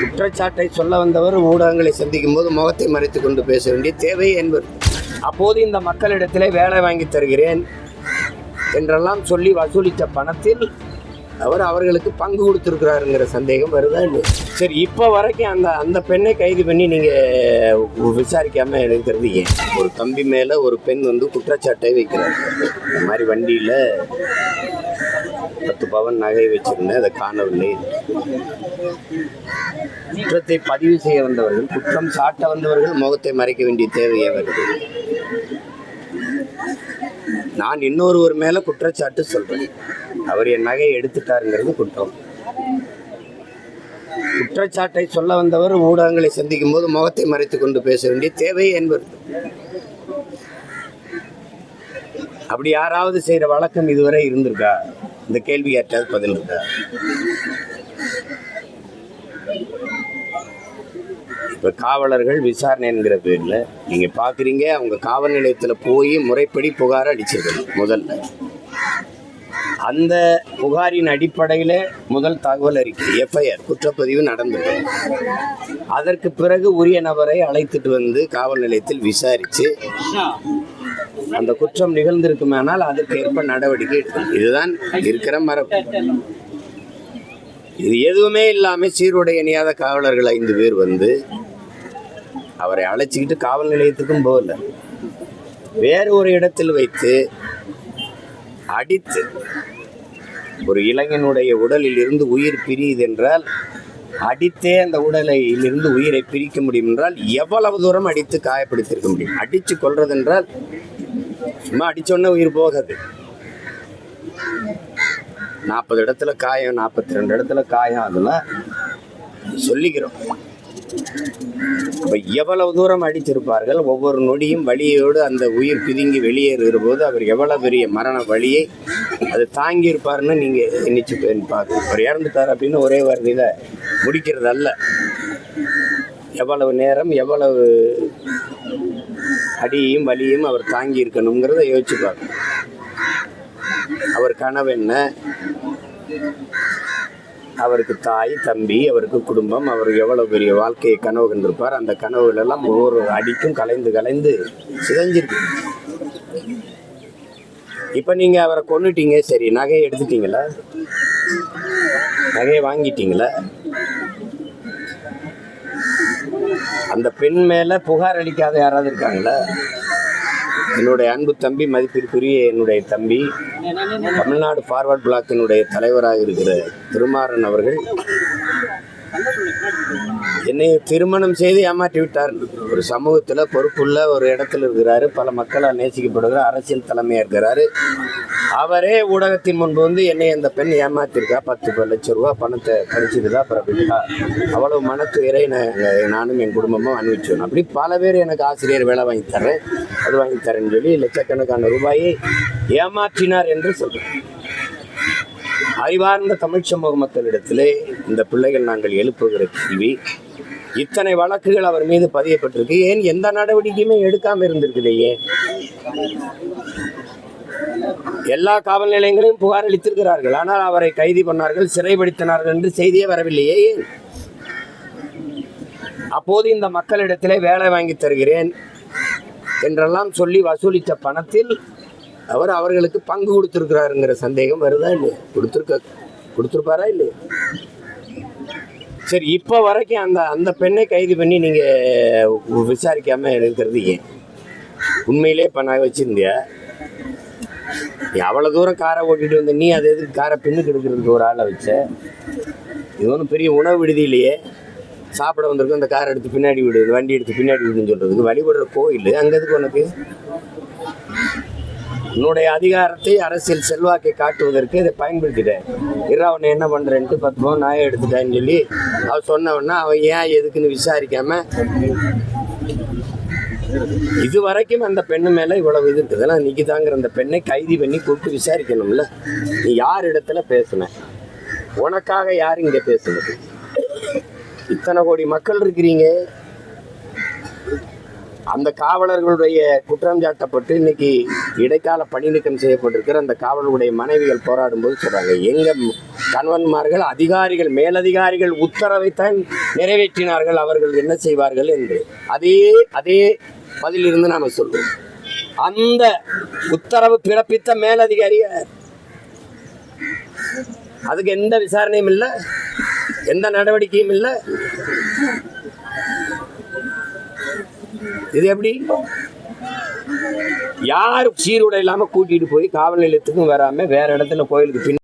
குற்றச்சாட்டை சொல்ல வந்தவர் ஊடகங்களை சந்திக்கும் போது முகத்தை மறைத்து கொண்டு பேச வேண்டிய தேவை என்பது. அப்போது இந்த மக்களிடத்திலே வேலை வாங்கி தருகிறேன் என்றெல்லாம் சொல்லி வசூலித்த பணத்தில் அவர் அவர்களுக்கு பங்கு கொடுத்துருக்கிறாருங்கிற சந்தேகம் வருதா இல்லை சரி இப்போ வரைக்கும் அந்த அந்த பெண்ணை கைது பண்ணி நீங்கள் விசாரிக்காமல் இருக்கிறது ஒரு தம்பி மேலே ஒரு பெண் வந்து குற்றச்சாட்டை வைக்கிறார். இந்த மாதிரி வண்டியில் பத்து பவன் நகை வச்சிருந்தேன் அதை காணவில்லை. குற்றத்தை பதிவு செய்ய வந்தவர்கள் குற்றம் சாட்ட வந்தவர்கள் முகத்தை மறைக்க வேண்டிய தேவையே வருது. நான் இன்னொருவர் மேல குற்றச்சாட்டு சொல்றேன். அவர் என் நகையை எடுத்துட்டாருங்கிறது குற்றம். குற்றச்சாட்டை சொல்ல வந்தவர் ஊடகங்களை சந்திக்கும் போது முகத்தை மறைத்து கொண்டு பேச வேண்டிய தேவை என்பது. அப்படி யாராவது செய்யற வழக்கம் இதுவரை இருந்திருக்கா? இந்த கேள்வி யார்ட்டாவது பதில் இருக்கா? இப்போ காவலர்கள் விசாரணை என்கிற பேரில் நீங்கள் பார்க்குறீங்க அவங்க காவல் நிலையத்தில் போய் முறைப்படி புகார் அடிச்சிருக்கணும் முதல்ல. அந்த புகாரின் அடிப்படையில் முதல் தகவல் அறிக்கை எஃப்ஐஆர் குற்றப்பதிவு நடந்தது. அதற்கு பிறகு உரிய நபரை அழைத்துட்டு வந்து காவல் நிலையத்தில் விசாரித்து அந்த குற்றம் நிகழ்ந்திருக்குமானால் அதற்கு ஏற்ப நடவடிக்கை எடுக்கும் இதுதான் இருக்கிற மரபு. இது எதுவுமே இல்லாமல் சீருடை அணியாத காவலர்கள் ஐந்து பேர் வந்து அவரை அழைச்சிக்கிட்டு காவல் நிலையத்துக்கும் போகல. வேறு ஒரு இடத்தில் வைத்து அடித்து ஒரு இளைஞனுடைய உடலில் இருந்து உயிர் பிரியுது என்றால் அடித்தே அந்த உடலில் இருந்து உயிரை பிரிக்க முடியும் என்றால் எவ்வளவு தூரம் அடித்து காயப்படுத்தியிருக்க முடியும்? அடித்து கொள்றது என்றால் சும்மா அடித்தோடனே உயிர் போகாது. நாற்பது இடத்துல காயம் நாற்பத்தி ரெண்டு இடத்துல காயம் அதெல்லாம் சொல்லிக்கிறோம். இப்போ எவ்வளவு தூரம் அடித்திருப்பார்கள்? ஒவ்வொரு நொடியும் வலியோடு அந்த உயிர் பிதுங்கி வெளியேறுகிற போது அவர் எவ்வளவு பெரிய மரண வழியை அது தாங்கியிருப்பார்னு நீங்கள் எண்ணிச்சு பார்க்க அவர் இறந்துட்டார் அப்படின்னு ஒரே வார்த்தையில் முடிக்கிறது அல்ல எவ்வளவு நேரம் எவ்வளவு அடியையும் வலியும் அவர் தாங்கி இருக்கணுங்கிறத யோசிச்சு பார்க்கணும். அவர் கனவு என்ன? அவருக்கு தாய் தம்பி அவருக்கு குடும்பம் அவர் எவ்வளவு பெரிய வாழ்க்கையை கனவு கண்டிருப்பார்? அந்த கனவுகள் எல்லாம் ஒவ்வொரு அடிக்கும் கலைந்து கலைந்து சிதைஞ்சிருக்கு. இப்போ நீங்கள் அவரை கொண்டுட்டீங்க சரி நகையை எடுத்துட்டீங்களா? நகையை வாங்கிட்டீங்களா? அந்த பெண் மேலே புகார் அளிக்காத யாராவது இருக்காங்களா? என்னுடைய அன்பு தம்பி மதிப்பிற்குரிய என்னுடைய தம்பி தமிழ்நாடு ஃபார்வர்ட் பிளாக்கினுடைய தலைவராக இருக்கிற திருமாறன் அவர்கள் என்னை திருமணம் செய்து ஏமாற்றி விட்டார். ஒரு சமூகத்தில் பொறுப்புள்ள ஒரு இடத்துல இருக்கிறாரு. பல மக்களால் நேசிக்கப்படுகிற அரசியல் தலைமையாக இருக்கிறாரு. அவரே ஊடகத்தின் முன்பு வந்து என்னை அந்த பெண் ஏமாத்திருக்கா பத்து ப- லட்சம் ரூபா பணத்தை கழிச்சிட்டு தான் அப்புறம் விட்டா அவ்வளவு மனத்துயரை நான் நானும் என் குடும்பமும் அனுபவிச்சோம். அப்படி பல பேர் எனக்கு ஆசிரியர் வேலை வாங்கி தர்றேன். அது வாங்கி தரேன்னு சொல்லி லட்சக்கணக்கான ரூபாயை ஏமாற்றினார் என்று சொல்றேன். அறிவார்ந்த தமிழ் சமூக மக்களிடத்திலே இந்த பிள்ளைகள் நாங்கள் எழுப்புகிற கேள்வி இத்தனை வழக்குகள் அவர் மீது பதியப்பட்டிருக்கு. ஏன் எந்த நடவடிக்கையுமே எடுக்காம இருந்திருக்குது ஏன்? எல்லா காவல் நிலையங்களையும் புகார் அளித்திருக்கிறார்கள். ஆனால் அவரை கைது பண்ணார்கள் சிறைப்படுத்தினார்கள் என்று செய்தியே வரவில்லையே. ஏன்? அப்போது இந்த மக்களிடத்திலே வேலை வாங்கி தருகிறேன் என்றெல்லாம் சொல்லி வசூலித்த பணத்தில் அவர் அவர்களுக்கு பங்கு கொடுத்துருக்கிறாருங்கிற சந்தேகம் வருதா இல்லையா? கொடுத்துருக்க கொடுத்துருப்பாரா இல்லையா? சரி இப்போ வரைக்கும் அந்த அந்த பெண்ணை கைது பண்ணி நீங்கள் விசாரிக்காமல் இருக்கிறது ஏன்? உண்மையிலே இப்போ நான் வச்சிருந்தியா? நீ அவ்வளோ தூரம் காரை ஓட்டிட்டு வந்த நீ அது எதுக்கு காரை பின்னுக்கு எடுக்கிறதுக்கு ஒரு ஆளை வச்ச? இது ஒன்றும் பெரிய உணவு விடுதி இல்லையே சாப்பிட வந்திருக்கும் அந்த காரை எடுத்து பின்னாடி விடு வண்டி எடுத்து பின்னாடி விடுன்னு சொல்கிறதுக்கு வழிபடுற கோயில். அங்கே எதுக்கு உனக்கு? உன்னுடைய அதிகாரத்தை அரசியல் செல்வாக்கை காட்டுவதற்கு இதை பயன்படுத்திட்டேன். இரு அவனை என்ன பண்ணுறேன்ட்டு பத்து பவுன் நாயை எடுத்துட்டேன்னு சொல்லி அவன் சொன்னவொன்னே அவன் ஏன் எதுக்குன்னு விசாரிக்காமல் இது வரைக்கும் அந்த பெண்ணு மேலே இவ்வளவு இது இருக்குதுன்னா நிக்கிதாங்கிற அந்த பெண்ணை கைது பண்ணி கூப்பிட்டு விசாரிக்கணும்ல. நீ யார் இடத்துல பேசுன? உனக்காக யார் இங்கே பேசுனது? இத்தனை கோடி மக்கள் இருக்கிறீங்க. அந்த காவலர்களுடைய குற்றம் சாட்டப்பட்டு இன்னைக்கு இடைக்கால பணி நீக்கம் செய்யப்பட்டிருக்கிற அந்த காவலருடைய மனைவிகள் போராடும் போது சொல்றாங்க எங்க கணவன்மார்கள் அதிகாரிகள் மேலதிகாரிகள் உத்தரவைத்தான் நிறைவேற்றினார்கள் அவர்கள் என்ன செய்வார்கள்? என்று. அதே அதே பதிலிருந்து நாம சொல்வோம். அந்த உத்தரவு பிறப்பித்த மேலதிகாரி அதுக்கு எந்த விசாரணையும் இல்லை எந்த நடவடிக்கையும் இல்லை. இது எப்படி? யார் சீருடை இல்லாமல் கூட்டிட்டு போய் காவல் நிலையத்துக்கும் வராம வேற இடத்துல கோயிலுக்கு பின்னாடி